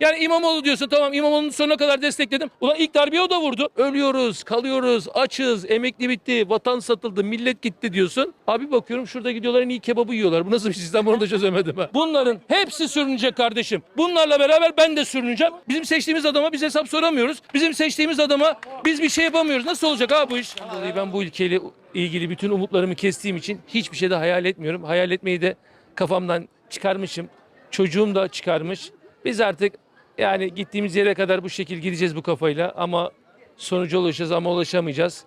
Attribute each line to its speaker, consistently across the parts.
Speaker 1: Yani İmamoğlu diyorsun tamam İmamoğlu'nu sonuna kadar destekledim. Ulan ilk darbeyi o da vurdu. Ölüyoruz, kalıyoruz, açız, emekli bitti, vatan satıldı, millet gitti diyorsun. Abi bakıyorum şurada gidiyorlar en iyi kebabı yiyorlar. Bu nasıl bir sistem onu da çözemedim ha. Bunların hepsi sürünecek kardeşim. Bunlarla beraber ben de sürüneceğim. Bizim seçtiğimiz adama biz hesap soramıyoruz. Bizim seçtiğimiz adama biz bir şey yapamıyoruz. Nasıl olacak abi bu iş? Ben bu ülkeyle ilgili bütün umutlarımı kestiğim için hiçbir şey de hayal etmiyorum. Hayal etmeyi de kafamdan çıkarmışım. Çocuğum da çıkarmış. Biz artık yani gittiğimiz yere kadar bu şekil gideceğiz bu kafayla ama sonuca ulaşacağız ama ulaşamayacağız.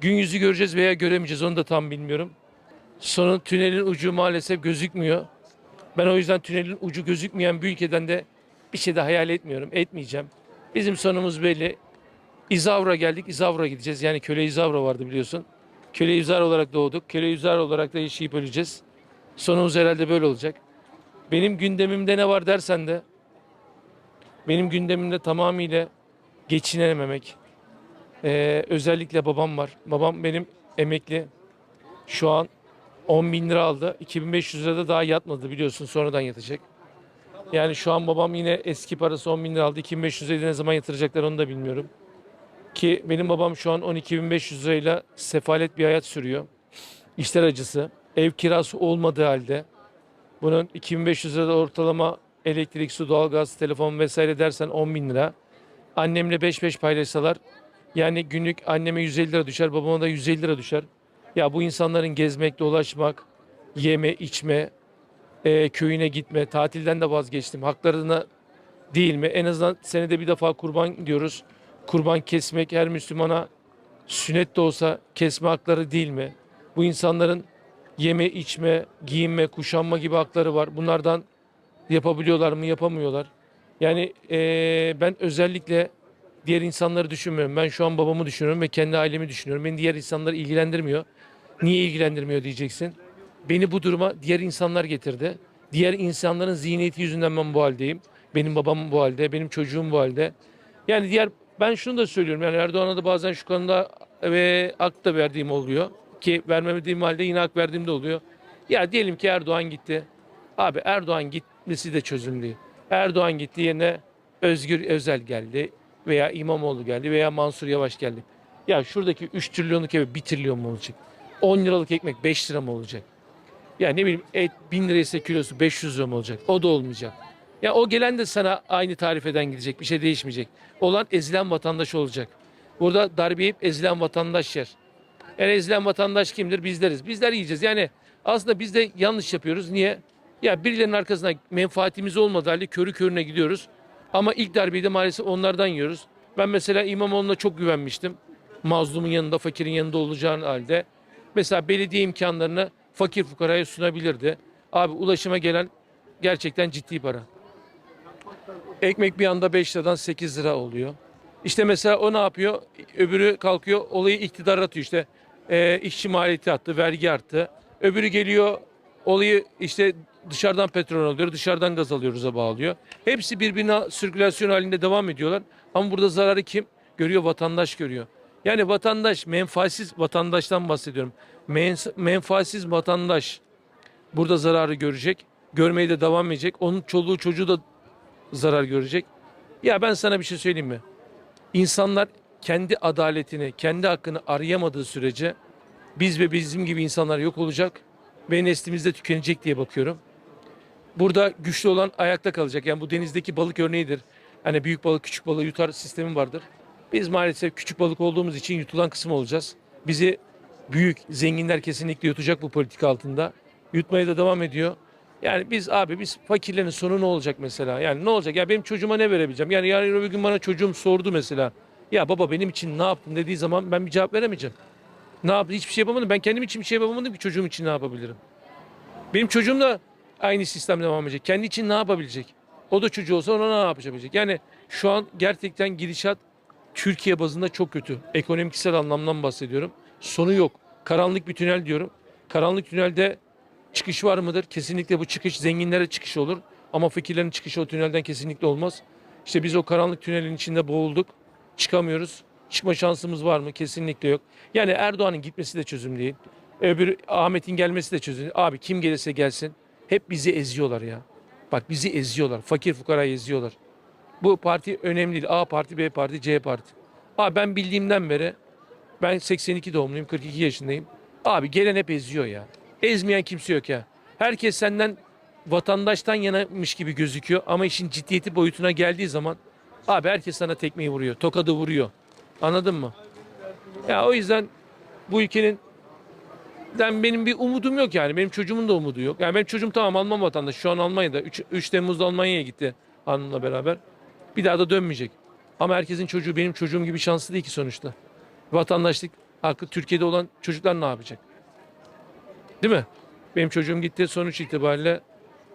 Speaker 1: Gün yüzü göreceğiz veya göremeyeceğiz onu da tam bilmiyorum. Sonun tünelin ucu maalesef gözükmüyor. Ben o yüzden tünelin ucu gözükmeyen bir ülkeden de bir şey de hayal etmiyorum, etmeyeceğim. Bizim sonumuz belli. İzavra geldik, İzavra gideceğiz. Yani köle İzavra vardı biliyorsun. Köle İzar olarak doğduk. Köle İzar olarak da yaşayıp öleceğiz. Sonumuz herhalde böyle olacak. Benim gündemimde ne var dersen de benim gündemimde tamamıyla geçinememek. Ee, özellikle babam var. Babam benim emekli. Şu an 10 bin lira aldı. 2500 lirada daha yatmadı biliyorsun sonradan yatacak. Yani şu an babam yine eski parası 10 bin lira aldı. 2500 lirayı ne zaman yatıracaklar onu da bilmiyorum. Ki benim babam şu an 12.500 lirayla sefalet bir hayat sürüyor. İşler acısı. Ev kirası olmadığı halde bunun 2500 lirada ortalama elektrik, su, doğalgaz, telefon vesaire dersen 10 bin lira. Annemle 5-5 paylaşsalar yani günlük anneme 150 lira düşer, babama da 150 lira düşer. Ya bu insanların gezmek, dolaşmak, yeme, içme, e, köyüne gitme, tatilden de vazgeçtim. Haklarına değil mi? En azından senede bir defa kurban diyoruz. Kurban kesmek her Müslümana sünnet de olsa kesme hakları değil mi? Bu insanların yeme, içme, giyinme, kuşanma gibi hakları var. Bunlardan yapabiliyorlar mı, yapamıyorlar. Yani eee, ben özellikle diğer insanları düşünmüyorum. Ben şu an babamı düşünüyorum ve kendi ailemi düşünüyorum. Beni diğer insanlar ilgilendirmiyor. Niye ilgilendirmiyor diyeceksin. Beni bu duruma diğer insanlar getirdi. Diğer insanların zihniyeti yüzünden ben bu haldeyim. Benim babam bu halde, benim çocuğum bu halde. Yani diğer ben şunu da söylüyorum. Yani Erdoğan'a da bazen şu konuda ve hak da verdiğim oluyor. Ki vermediğim halde yine hak verdiğim de oluyor. Ya diyelim ki Erdoğan gitti. Abi Erdoğan gitmesi de çözüm. Erdoğan gitti yerine Özgür Özel geldi veya İmamoğlu geldi veya Mansur Yavaş geldi. Ya şuradaki 3 trilyonluk eve 1 trilyon mu olacak? 10 liralık ekmek 5 lira mı olacak? Ya ne bileyim et 1000 liraysa kilosu 500 lira mı olacak? O da olmayacak. Ya o gelen de sana aynı tarifeden gidecek. Bir şey değişmeyecek. Olan ezilen vatandaş olacak. Burada darbe yiyip ezilen vatandaş yer. Yani ezilen vatandaş kimdir? Bizleriz. Bizler yiyeceğiz. Yani aslında biz de yanlış yapıyoruz. Niye? Ya birilerinin arkasına menfaatimiz olmadığı halde körü körüne gidiyoruz. Ama ilk darbeyi de maalesef onlardan yiyoruz. Ben mesela İmamoğlu'na çok güvenmiştim. Mazlumun yanında, fakirin yanında olacağın halde. Mesela belediye imkanlarını fakir fukaraya sunabilirdi. Abi ulaşıma gelen gerçekten ciddi para. Ekmek bir anda 5 liradan 8 lira oluyor. İşte mesela o ne yapıyor? Öbürü kalkıyor olayı iktidar atıyor işte. Ee, işçi maliyeti arttı, vergi arttı. Öbürü geliyor olayı işte dışarıdan petrol alıyor, dışarıdan gaz alıyoruz'a bağlıyor. Hepsi birbirine sirkülasyon halinde devam ediyorlar. Ama burada zararı kim? Görüyor vatandaş görüyor. Yani vatandaş, menfaatsiz vatandaştan bahsediyorum. Men- menfaatsiz vatandaş burada zararı görecek. Görmeye de devam edecek. Onun çoluğu çocuğu da zarar görecek. Ya ben sana bir şey söyleyeyim mi? İnsanlar kendi adaletini, kendi hakkını arayamadığı sürece biz ve bizim gibi insanlar yok olacak ve neslimiz de tükenecek diye bakıyorum. Burada güçlü olan ayakta kalacak. Yani bu denizdeki balık örneğidir. Hani büyük balık küçük balığı yutar sistemi vardır. Biz maalesef küçük balık olduğumuz için yutulan kısım olacağız. Bizi büyük zenginler kesinlikle yutacak bu politika altında. Yutmaya da devam ediyor. Yani biz abi biz fakirlerin sonu ne olacak mesela? Yani ne olacak? Ya benim çocuğuma ne verebileceğim? Yani yarın öbür gün bana çocuğum sordu mesela. Ya baba benim için ne yaptın dediği zaman ben bir cevap veremeyeceğim. Ne yaptı? Hiçbir şey yapamadım. Ben kendim için bir şey yapamadım ki çocuğum için ne yapabilirim? Benim çocuğum da aynı sistemle devam edecek. Kendi için ne yapabilecek? O da çocuğu olsa ona ne yapabilecek? Yani şu an gerçekten gidişat Türkiye bazında çok kötü. Ekonomiksel anlamdan bahsediyorum. Sonu yok. Karanlık bir tünel diyorum. Karanlık tünelde çıkış var mıdır? Kesinlikle bu çıkış zenginlere çıkış olur. Ama fakirlerin çıkışı o tünelden kesinlikle olmaz. İşte biz o karanlık tünelin içinde boğulduk. Çıkamıyoruz. Çıkma şansımız var mı? Kesinlikle yok. Yani Erdoğan'ın gitmesi de çözüm değil. Öbür Ahmet'in gelmesi de çözüm değil. Abi kim gelirse gelsin. Hep bizi eziyorlar ya. Bak bizi eziyorlar. Fakir fukarayı eziyorlar. Bu parti önemli değil. A parti, B parti, C parti. Abi ben bildiğimden beri ben 82 doğumluyum, 42 yaşındayım. Abi gelen hep eziyor ya. Ezmeyen kimse yok ya. Herkes senden vatandaştan yanamış gibi gözüküyor ama işin ciddiyeti boyutuna geldiği zaman abi herkes sana tekmeyi vuruyor, tokadı vuruyor. Anladın mı? Ya o yüzden bu ülkenin den benim bir umudum yok yani. Benim çocuğumun da umudu yok. Yani benim çocuğum tamam Alman vatandaşı. Şu an Almanya'da. 3, 3 Temmuz'da Almanya'ya gitti hanımla beraber. Bir daha da dönmeyecek. Ama herkesin çocuğu benim çocuğum gibi şanslı değil ki sonuçta. Vatandaşlık hakkı Türkiye'de olan çocuklar ne yapacak? Değil mi? Benim çocuğum gitti sonuç itibariyle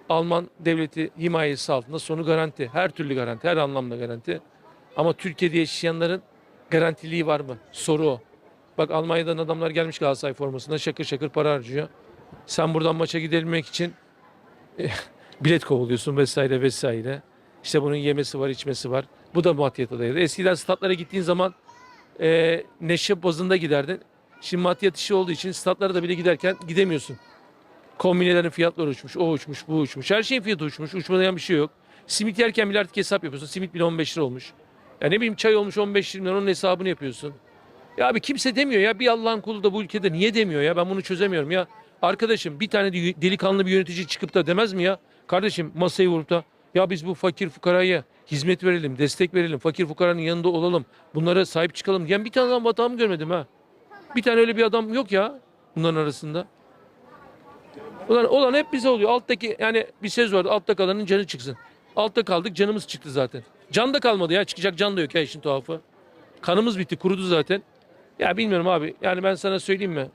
Speaker 1: Alman devleti himayesi altında sonu garanti. Her türlü garanti, her anlamda garanti. Ama Türkiye'de yaşayanların garantiliği var mı? Soru o. Bak Almanya'dan adamlar gelmiş Galatasaray formasında şakır şakır para harcıyor. Sen buradan maça gidebilmek için eh, bilet kovalıyorsun vesaire vesaire. İşte bunun yemesi var, içmesi var. Bu da maddiyata dayalı. Eskiden statlara gittiğin zaman e, neşe bazında giderdin. Şimdi maddiyat işi olduğu için statlara da bile giderken gidemiyorsun. Kombinelerin fiyatları uçmuş, o uçmuş, bu uçmuş. Her şeyin fiyatı uçmuş. Uçmayan bir şey yok. Simit yerken bile artık hesap yapıyorsun. Simit bile 15 lira olmuş. Ya ne bileyim çay olmuş 15 lira onun hesabını yapıyorsun. Ya abi kimse demiyor ya bir Allah'ın kulu da bu ülkede niye demiyor ya ben bunu çözemiyorum ya. Arkadaşım bir tane de delikanlı bir yönetici çıkıp da demez mi ya? Kardeşim masayı vurup da ya biz bu fakir fukaraya hizmet verelim, destek verelim, fakir fukaranın yanında olalım, bunlara sahip çıkalım diyen bir tane adam vatanımı görmedim ha. Bir tane öyle bir adam yok ya bunların arasında. Ulan olan hep bize oluyor. Alttaki yani bir söz vardı. Altta kalanın canı çıksın. Altta kaldık canımız çıktı zaten. Can da kalmadı ya. Çıkacak can da yok ya işin tuhafı. Kanımız bitti. Kurudu zaten. Ya bilmiyorum abi. Yani ben sana söyleyeyim mi?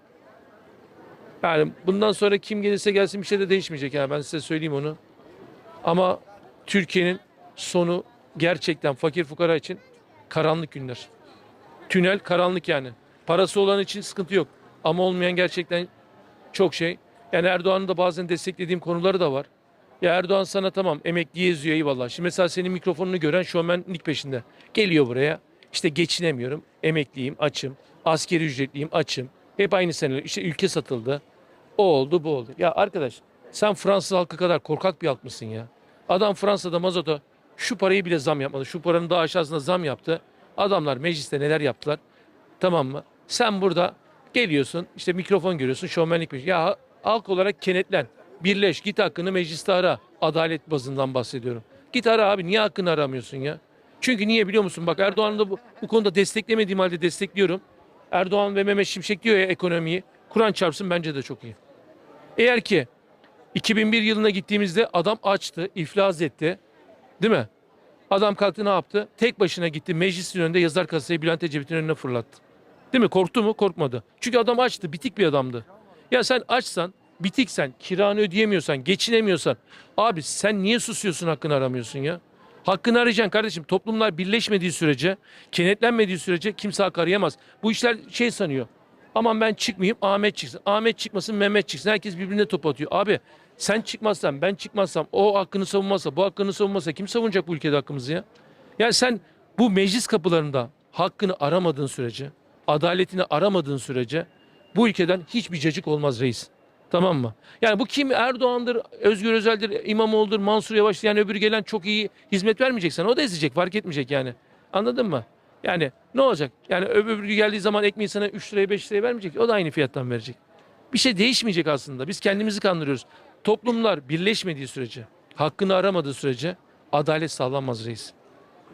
Speaker 1: Yani bundan sonra kim gelirse gelsin bir şey de değişmeyecek yani ben size söyleyeyim onu. Ama Türkiye'nin sonu gerçekten fakir fukara için karanlık günler. Tünel karanlık yani. Parası olan için sıkıntı yok. Ama olmayan gerçekten çok şey. Yani Erdoğan'ın da bazen desteklediğim konuları da var. Ya Erdoğan sana tamam emekliye yazıyor eyvallah. Şimdi mesela senin mikrofonunu gören şovmenlik peşinde. Geliyor buraya. İşte geçinemiyorum. Emekliyim, açım. Askeri ücretliyim, açım. Hep aynı seneler. İşte ülke satıldı. O oldu, bu oldu. Ya arkadaş sen Fransız halkı kadar korkak bir halk mısın ya? Adam Fransa'da mazota şu parayı bile zam yapmadı. Şu paranın daha aşağısına zam yaptı. Adamlar mecliste neler yaptılar? Tamam mı? Sen burada geliyorsun işte mikrofon görüyorsun şovmenlik bir Ya halk olarak kenetlen. Birleş git hakkını mecliste ara. Adalet bazından bahsediyorum. Git ara abi niye hakkını aramıyorsun ya? Çünkü niye biliyor musun? Bak Erdoğan'ı da bu, bu konuda desteklemediğim halde destekliyorum. Erdoğan ve Mehmet Şimşek diyor ya ekonomiyi. Kur'an çarpsın bence de çok iyi. Eğer ki 2001 yılına gittiğimizde adam açtı, iflas etti. Değil mi? Adam kalktı ne yaptı? Tek başına gitti meclisin önünde yazar kasayı Bülent Ecevit'in önüne fırlattı. Değil mi? Korktu mu? Korkmadı. Çünkü adam açtı, bitik bir adamdı. Ya sen açsan, bitiksen, kiranı ödeyemiyorsan, geçinemiyorsan abi sen niye susuyorsun hakkını aramıyorsun ya? Hakkını arayacaksın kardeşim. Toplumlar birleşmediği sürece, kenetlenmediği sürece kimse hak arayamaz. Bu işler şey sanıyor. Aman ben çıkmayayım Ahmet çıksın. Ahmet çıkmasın Mehmet çıksın. Herkes birbirine top atıyor. Abi sen çıkmazsan ben çıkmazsam o hakkını savunmazsa bu hakkını savunmazsa kim savunacak bu ülkede hakkımızı ya? Yani sen bu meclis kapılarında hakkını aramadığın sürece, adaletini aramadığın sürece bu ülkeden hiçbir cacık olmaz reis. Tamam mı? Yani bu kim Erdoğan'dır, Özgür Özel'dir, İmamoğlu'dur, Mansur Yavaş yani öbürü gelen çok iyi hizmet vermeyecek sana. O da ezecek fark etmeyecek yani. Anladın mı? Yani ne olacak? Yani öbürü geldiği zaman ekmeği sana 3 liraya 5 liraya vermeyecek. O da aynı fiyattan verecek. Bir şey değişmeyecek aslında. Biz kendimizi kandırıyoruz. Toplumlar birleşmediği sürece, hakkını aramadığı sürece adalet sağlanmaz reis.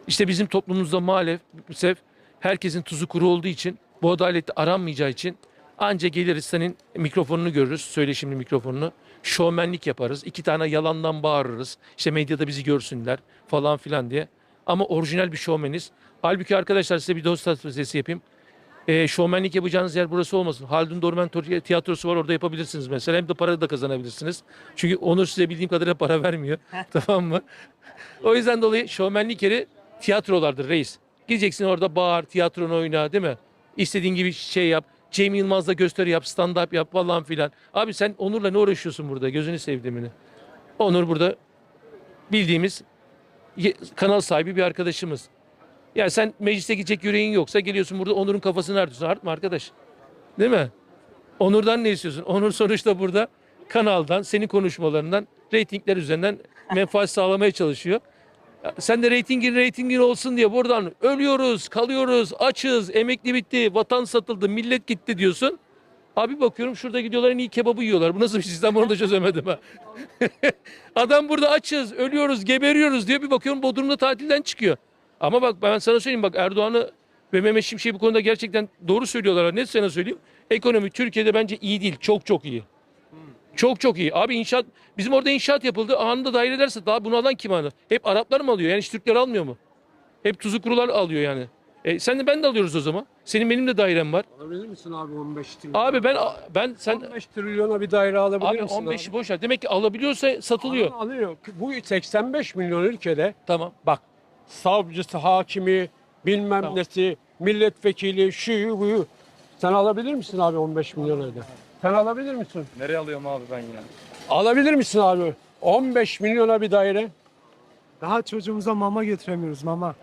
Speaker 1: İşte bizim toplumumuzda maalesef herkesin tuzu kuru olduğu için bu adalet aranmayacağı için anca geliriz senin mikrofonunu görürüz, söyleşimli mikrofonunu. Şovmenlik yaparız. iki tane yalandan bağırırız. İşte medyada bizi görsünler falan filan diye. Ama orijinal bir şovmeniz. Halbuki arkadaşlar size bir dost tavsiyesi yapayım. E, şovmenlik yapacağınız yer burası olmasın. Haldun Dorman tiyatrosu var orada yapabilirsiniz mesela. Hem de para da kazanabilirsiniz. Çünkü Onur size bildiğim kadarıyla para vermiyor. tamam mı? O yüzden dolayı şovmenlik yeri tiyatrolardır reis. Gideceksin orada bağır, tiyatronu oyna değil mi? İstediğin gibi şey yap. Cem Yılmaz'la gösteri yap, stand-up yap falan filan. Abi sen Onur'la ne uğraşıyorsun burada? Gözünü sevdiğimini. Onur burada bildiğimiz kanal sahibi bir arkadaşımız. Ya sen meclise gidecek yüreğin yoksa geliyorsun burada Onur'un kafasını artıyorsun. Artma arkadaş. Değil mi? Onur'dan ne istiyorsun? Onur sonuçta burada kanaldan, senin konuşmalarından, reytingler üzerinden menfaat sağlamaya çalışıyor. Sen de reytingin reytingin olsun diye buradan ölüyoruz, kalıyoruz, açız, emekli bitti, vatan satıldı, millet gitti diyorsun. Abi bakıyorum şurada gidiyorlar en iyi kebabı yiyorlar. Bu nasıl bir sistem onu da çözemedim ha. Adam burada açız, ölüyoruz, geberiyoruz diyor. Bir bakıyorum Bodrum'da tatilden çıkıyor. Ama bak ben sana söyleyeyim bak Erdoğan'ı ve Mehmet Şimşek bu konuda gerçekten doğru söylüyorlar. Ne sana söyleyeyim? Ekonomi Türkiye'de bence iyi değil. Çok çok iyi. Çok çok iyi. Abi inşaat bizim orada inşaat yapıldı. Anında daire ederse daha bunu alan kim alır? Hep Araplar mı alıyor? Yani hiç Türkler almıyor mu? Hep tuzu kurular alıyor yani. E, sen de ben de alıyoruz o zaman. Senin benim de dairem var.
Speaker 2: Alabilir misin abi 15 trilyon?
Speaker 1: Abi ben ben sen
Speaker 2: 15 trilyona bir daire alabilir
Speaker 1: abi
Speaker 2: misin
Speaker 1: 15'i boş ver. Demek ki alabiliyorsa satılıyor.
Speaker 2: Alan alıyor. Bu 85 milyon ülkede
Speaker 1: Tamam.
Speaker 2: bak savcısı, hakimi, bilmem
Speaker 1: Tamam.
Speaker 2: nesi, milletvekili, şuyu buyu. Sen alabilir misin abi 15 milyon öyle? Sen alabilir misin?
Speaker 3: Nereye alıyorum abi ben yine?
Speaker 2: Alabilir misin abi? 15 milyona bir daire.
Speaker 4: Daha çocuğumuza mama getiremiyoruz mama.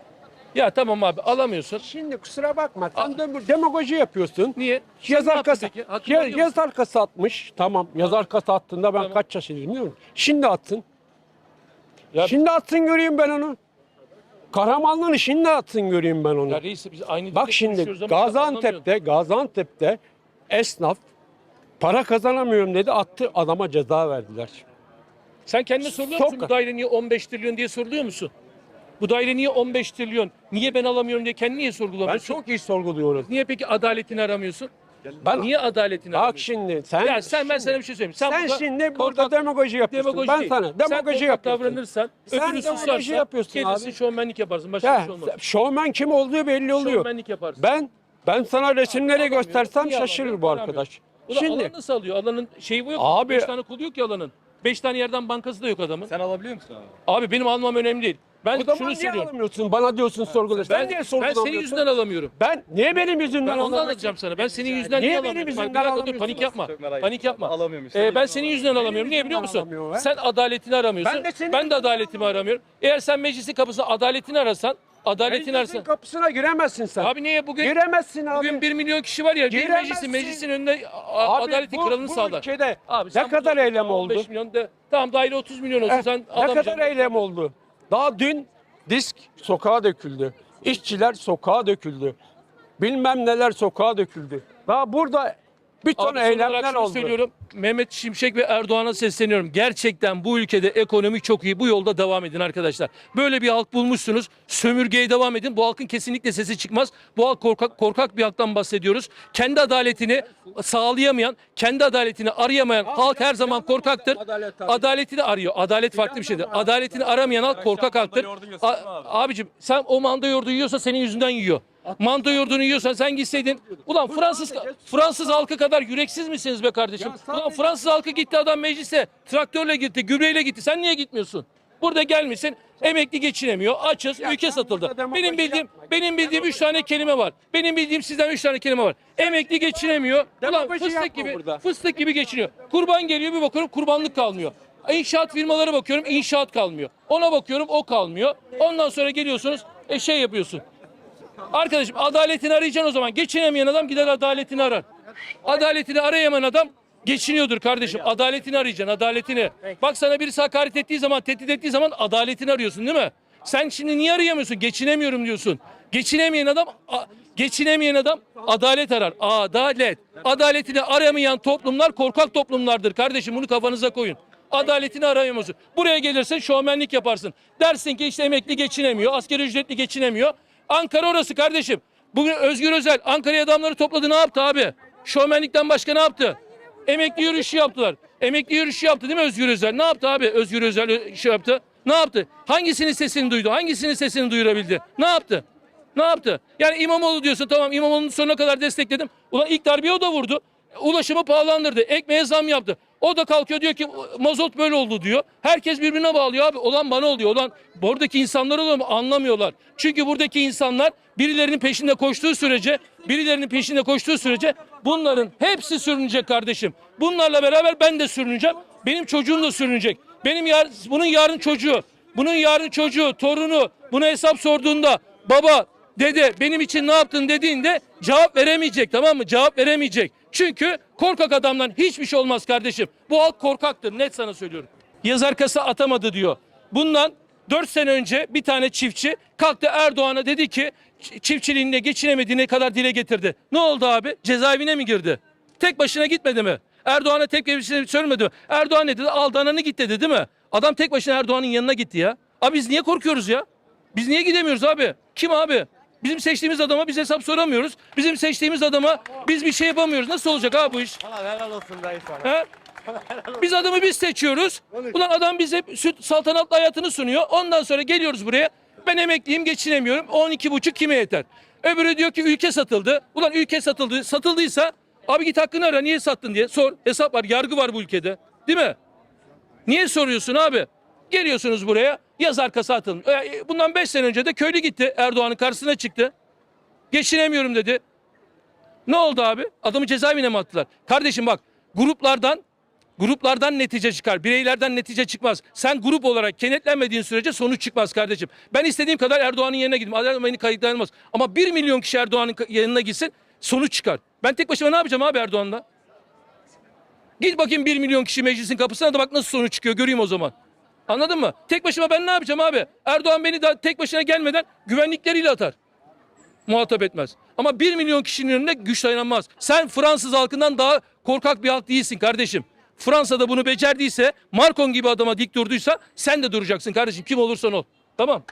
Speaker 1: Ya tamam abi alamıyorsun.
Speaker 2: Şimdi kusura bakma sen de demagoji yapıyorsun.
Speaker 1: Niye?
Speaker 2: Yaz
Speaker 1: Sen ne
Speaker 2: arkası,
Speaker 1: yaptın peki? Hatırlıyor
Speaker 2: ya,
Speaker 1: musun?
Speaker 2: yaz arkası atmış. Tamam yaz arkası attığında ben
Speaker 1: Tamam.
Speaker 2: kaç yaşındayım biliyor musun? Şimdi atsın.
Speaker 1: Ya-
Speaker 2: Şimdi atsın göreyim ben onu. Kahramanlığını şimdi atsın göreyim ben onu.
Speaker 1: Ya reis biz aynı dilde
Speaker 2: Bak şimdi
Speaker 1: konuşuyoruz ama sen anlamıyorsun.
Speaker 2: Gaziantep'te Gaziantep'te esnaf para kazanamıyorum dedi attı adama ceza verdiler.
Speaker 1: Sen kendine soruyor musun
Speaker 2: Soka-
Speaker 1: bu daire niye 15 trilyon diye soruluyor musun? Bu daire niye 15 trilyon? Niye ben alamıyorum diye kendini niye
Speaker 2: Ben
Speaker 1: sorgulamıyorsun?
Speaker 2: çok iyi sorguluyorum.
Speaker 1: Niye peki adaletini aramıyorsun?
Speaker 2: Ben
Speaker 1: Niye adaletini
Speaker 2: bak
Speaker 1: aramıyorsun?
Speaker 2: şimdi sen
Speaker 1: Ya sen ben sana bir şey söyleyeyim. Sen,
Speaker 2: sen
Speaker 1: burada
Speaker 2: şimdi
Speaker 1: korkak-
Speaker 2: burada demagoji yapıyorsun.
Speaker 1: demagoji
Speaker 2: ben
Speaker 1: değil.
Speaker 2: sana
Speaker 1: Sen
Speaker 2: demagoji
Speaker 1: korkak
Speaker 2: yapıyorsun.
Speaker 1: davranırsan,
Speaker 2: Sen
Speaker 1: öbürü
Speaker 2: demagoji
Speaker 1: susarsa,
Speaker 2: yapıyorsun
Speaker 1: gelirsin
Speaker 2: abi.
Speaker 1: şovmenlik yaparsın. Başka bir
Speaker 2: Ya,
Speaker 1: şey olmaz.
Speaker 2: şovmen kim olduğu belli oluyor.
Speaker 1: Şovmenlik yaparsın.
Speaker 2: Ben ben sana resimleri göstersem şaşırır bu
Speaker 1: Alamıyorum.
Speaker 2: arkadaş.
Speaker 1: Ulan
Speaker 2: Şimdi
Speaker 1: alan nasıl alıyor? Alanın şeyi bu yok.
Speaker 2: Abi-
Speaker 1: 5 tane kolu yok ki alanın. 5 tane yerden bankası da yok adamın.
Speaker 3: Sen alabiliyor musun abi?
Speaker 1: Abi benim almam önemli değil. Ben
Speaker 2: o zaman
Speaker 1: şunu
Speaker 2: niye
Speaker 1: söylüyorum.
Speaker 2: alamıyorsun? Bana diyorsun sorgula. Sen
Speaker 1: Ben,
Speaker 2: niye
Speaker 1: ben
Speaker 2: sorgulamıyorsun?
Speaker 1: senin yüzünden alamıyorum.
Speaker 2: Ben niye benim yüzümden
Speaker 1: Ben onu anlatacağım sana. Ben senin yüzünden
Speaker 2: Niye
Speaker 1: niye,
Speaker 2: benim
Speaker 1: alamıyorum? Bak,
Speaker 2: yüzümden
Speaker 1: bir dakika dur,
Speaker 2: alamıyorsun?
Speaker 1: panik yapma.
Speaker 3: Çok merak
Speaker 1: Panik
Speaker 3: ettim.
Speaker 1: yapma.
Speaker 3: Alamıyorum işte.
Speaker 1: Ee, ben senin yüzünden alamıyorum. Niye biliyor musun? Sen adaletini aramıyorsun.
Speaker 2: Ben de senin
Speaker 1: Ben de
Speaker 2: yüzünden
Speaker 1: adaletimi aramıyorum. Eğer sen meclisin kapısına adaletini arasan, adaletini
Speaker 2: Meclisin kapısına giremezsin sen.
Speaker 1: Abi niye bugün
Speaker 2: Giremezsin abi.
Speaker 1: bugün 1 milyon kişi var ya bir
Speaker 2: Giremezsin.
Speaker 1: meclisin meclisin önünde a-
Speaker 2: Abi
Speaker 1: adaletin
Speaker 2: bu-
Speaker 1: kralını
Speaker 2: bu
Speaker 1: sağlar.
Speaker 2: ülkede ne
Speaker 1: sen
Speaker 2: kadar
Speaker 1: burada
Speaker 2: eylem
Speaker 1: 15
Speaker 2: oldu?
Speaker 1: milyon de tamam daire 30 milyon olsun
Speaker 2: Eh,
Speaker 1: sen
Speaker 2: ne kadar eylem oldu? Daha dün disk sokağa döküldü. İşçiler sokağa döküldü. Bilmem neler sokağa döküldü. Daha burada bir ton
Speaker 1: Abi olarak
Speaker 2: eylemler
Speaker 1: şunu
Speaker 2: oldu.
Speaker 1: söylüyorum. Mehmet Şimşek ve Erdoğan'a sesleniyorum. Gerçekten bu ülkede ekonomi çok iyi. Bu yolda devam edin arkadaşlar. Böyle bir halk bulmuşsunuz. Sömürgeye devam edin. Bu halkın kesinlikle sesi çıkmaz. Bu halk korkak, korkak bir halktan bahsediyoruz. Kendi adaletini sağlayamayan, kendi adaletini arayamayan halk her zaman korkaktır. Adaletini arıyor. Adalet farklı bir şeydir. Adaletini aramayan halk korkak halktır. A-
Speaker 3: abi.
Speaker 1: abicim sen o manda yoğurdu yiyorsa senin yüzünden yiyor. Manda yoğurdunu yiyorsan sen gitseydin. Ulan Fransız Fransız halkı kadar yüreksiz misiniz be kardeşim? Ulan Fransız halkı gitti adam meclise traktörle gitti, gübreyle gitti. Sen niye gitmiyorsun? Burada gelmişsin. Emekli geçinemiyor. Açız. ülke satıldı. Benim bildiğim benim bildiğim üç tane kelime var. Benim bildiğim sizden üç tane kelime var. Emekli geçinemiyor. Ulan fıstık gibi fıstık gibi geçiniyor. Kurban geliyor bir bakıyorum kurbanlık kalmıyor. İnşaat firmaları bakıyorum inşaat kalmıyor. Ona bakıyorum o kalmıyor. Ondan sonra geliyorsunuz e şey yapıyorsun. Arkadaşım adaletini arayacaksın o zaman. Geçinemeyen adam gider adaletini arar. Adaletini arayamayan adam geçiniyordur kardeşim. Adaletini arayacaksın, adaletini. Bak sana birisi hakaret ettiği zaman, tehdit ettiği zaman adaletini arıyorsun değil mi? Sen şimdi niye arayamıyorsun? Geçinemiyorum diyorsun. Geçinemeyen adam geçinemeyen adam adalet arar. Adalet. Adaletini aramayan toplumlar korkak toplumlardır kardeşim. Bunu kafanıza koyun. Adaletini arayamıyorsun. Buraya gelirsin şovmenlik yaparsın. Dersin ki işte emekli geçinemiyor, asgari ücretli geçinemiyor. Ankara orası kardeşim. Bugün Özgür Özel Ankara'ya adamları topladı ne yaptı abi? Şovmenlikten başka ne yaptı? Emekli yürüyüşü yaptılar. Emekli yürüyüşü yaptı değil mi Özgür Özel? Ne yaptı abi Özgür Özel şey yaptı? Ne yaptı? Hangisinin sesini duydu? Hangisinin sesini duyurabildi? Ne yaptı? Ne yaptı? Yani İmamoğlu diyorsun tamam İmamoğlu'nun sonuna kadar destekledim. Ulan ilk darbeyi o da vurdu. Ulaşımı pahalandırdı. Ekmeğe zam yaptı. O da kalkıyor diyor ki mazot böyle oldu diyor. Herkes birbirine bağlıyor abi. Olan bana oluyor. Olan buradaki insanlar oluyor mu? Anlamıyorlar. Çünkü buradaki insanlar birilerinin peşinde koştuğu sürece, birilerinin peşinde koştuğu sürece bunların hepsi sürünecek kardeşim. Bunlarla beraber ben de sürüneceğim. Benim çocuğum da sürünecek. Benim yar, bunun yarın çocuğu, bunun yarın çocuğu, torunu buna hesap sorduğunda baba, dede benim için ne yaptın dediğinde cevap veremeyecek tamam mı? Cevap veremeyecek. Çünkü korkak adamdan hiçbir şey olmaz kardeşim. Bu halk korkaktır net sana söylüyorum. Yazar kasa atamadı diyor. Bundan 4 sene önce bir tane çiftçi kalktı Erdoğan'a dedi ki çiftçiliğinde geçinemediğine kadar dile getirdi. Ne oldu abi? Cezaevine mi girdi? Tek başına gitmedi mi? Erdoğan'a şey söylemedi mi? Erdoğan ne dedi? Aldananı git dedi değil mi? Adam tek başına Erdoğan'ın yanına gitti ya. Abi biz niye korkuyoruz ya? Biz niye gidemiyoruz abi? Kim abi? Bizim seçtiğimiz adama biz hesap soramıyoruz. Bizim seçtiğimiz adama biz bir şey yapamıyoruz. Nasıl olacak abi bu iş?
Speaker 3: helal olsun dayı sana.
Speaker 1: He? Biz adamı biz seçiyoruz. Ulan adam bize süt saltanatlı hayatını sunuyor. Ondan sonra geliyoruz buraya. Ben emekliyim geçinemiyorum. 12 buçuk kime yeter? Öbürü diyor ki ülke satıldı. Ulan ülke satıldı. Satıldıysa abi git hakkını ara niye sattın diye sor. Hesap var yargı var bu ülkede. Değil mi? Niye soruyorsun abi? Geliyorsunuz buraya yaz arkası atılın. E, Bundan 5 sene önce de köylü gitti Erdoğan'ın karşısına çıktı. Geçinemiyorum dedi. Ne oldu abi? Adamı cezaevine mi attılar? Kardeşim bak gruplardan gruplardan netice çıkar. Bireylerden netice çıkmaz. Sen grup olarak kenetlenmediğin sürece sonuç çıkmaz kardeşim. Ben istediğim kadar Erdoğan'ın yerine gideyim. Erdoğan beni kayıtlanmaz. Ama bir milyon kişi Erdoğan'ın yanına gitsin sonuç çıkar. Ben tek başıma ne yapacağım abi Erdoğan'la? Git bakayım bir milyon kişi meclisin kapısına da bak nasıl sonuç çıkıyor göreyim o zaman. Anladın mı? Tek başıma ben ne yapacağım abi? Erdoğan beni daha tek başına gelmeden güvenlikleriyle atar muhatap etmez. Ama 1 milyon kişinin önünde güç dayanamaz. Sen Fransız halkından daha korkak bir halk değilsin kardeşim. Fransa'da bunu becerdiyse, Marcon gibi adama dik durduysa sen de duracaksın kardeşim. Kim olursan ol. Tamam.